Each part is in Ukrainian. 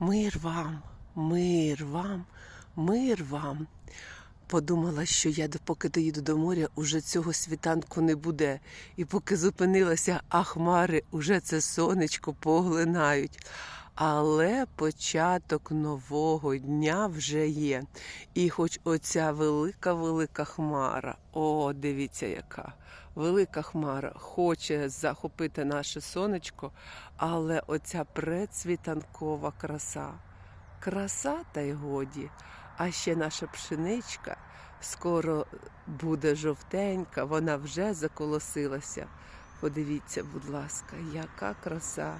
Мир вам, мир вам, мир вам. Подумала, що я допоки доїду до моря, уже цього світанку не буде. І поки зупинилася, а хмари уже це сонечко поглинають. Але початок нового дня вже є. І хоч оця велика-велика хмара, о, дивіться, яка велика хмара хоче захопити наше сонечко, але оця предсвітанкова краса. Краса та й годі. А ще наша пшеничка скоро буде жовтенька, вона вже заколосилася. Подивіться, будь ласка, яка краса.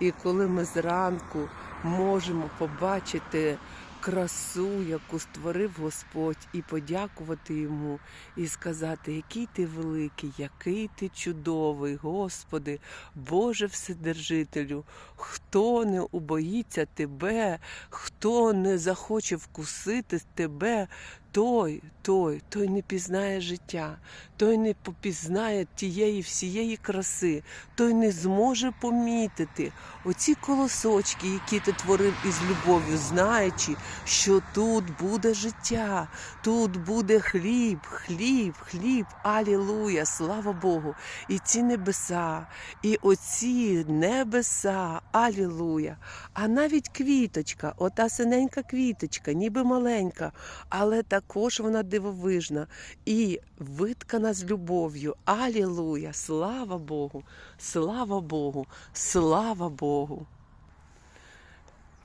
І коли ми зранку можемо побачити красу, яку створив Господь, і подякувати йому, і сказати, який ти великий, який ти чудовий, Господи, Боже Вседержителю, хто не убоїться тебе, хто не захоче вкусити тебе, той, той, той не пізнає життя, той не попізнає тієї всієї краси, той не зможе помітити оці колосочки, які ти творив із любов'ю, знаючи, що тут буде життя, тут буде хліб, хліб, хліб, алілуя, слава Богу. І ці небеса, і оці небеса, алілуя. А навіть квіточка, ота синенька квіточка, ніби маленька, але також вона дивовижна і виткана з любов'ю. Алілуя! Слава Богу! Слава Богу! Слава Богу!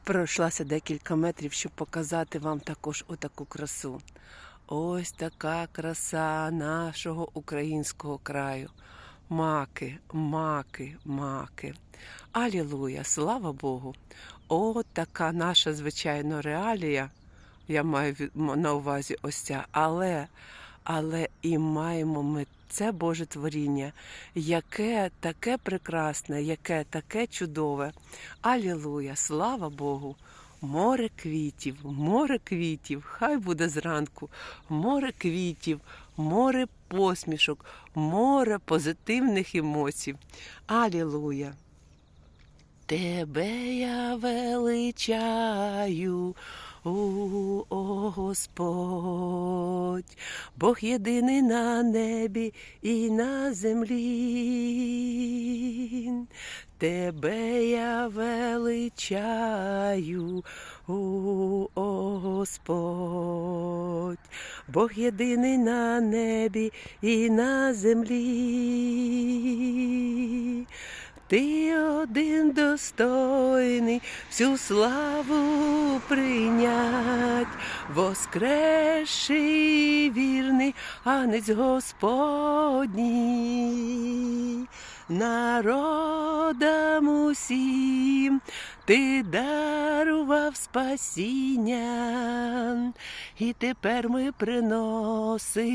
Пройшлася декілька метрів, щоб показати вам також отаку красу. Ось така краса нашого українського краю. Маки, маки, маки. Алілуя, слава Богу! О, така наша, звичайно, реалія. Я маю на увазі ось ця, але, але і маємо ми це Боже творіння, яке таке прекрасне, яке таке чудове. Алілуя, слава Богу! Море квітів, море квітів, хай буде зранку, море квітів, море посмішок, море позитивних емоцій. Алілуя! Тебе я величаю, о Господь, Бог єдиний на небі і на землі. Тебе я величаю, о Господь, Бог єдиний на небі і на землі. Ти один достойний всю славу прийнять, воскресший вірний анець Господній, народам усім ти дарував спасіння, і тепер ми приносим,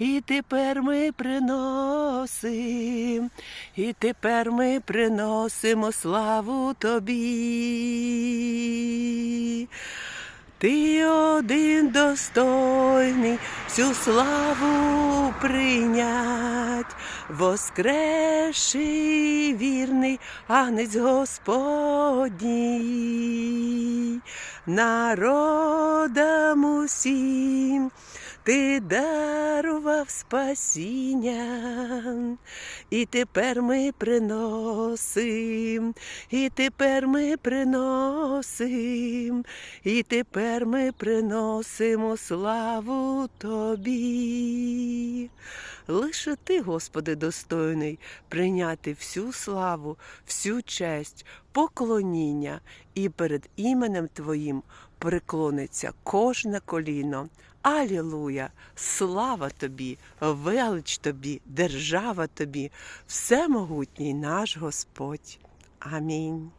і тепер ми приносим, і тепер ми приносимо славу тобі. Ти один достойний всю славу прийнять, воскресший вірний агнець Господній, народам усім ти дарував спасіння, і тепер ми приносим, і тепер ми приносим, і тепер ми приносимо славу тобі. Лише ти, Господи, достойний прийняти всю славу, всю честь, поклоніння, і перед іменем Твоїм преклониться кожне коліно. Алілуя! Слава тобі, велич тобі, держава тобі, всемогутній наш Господь. Амінь.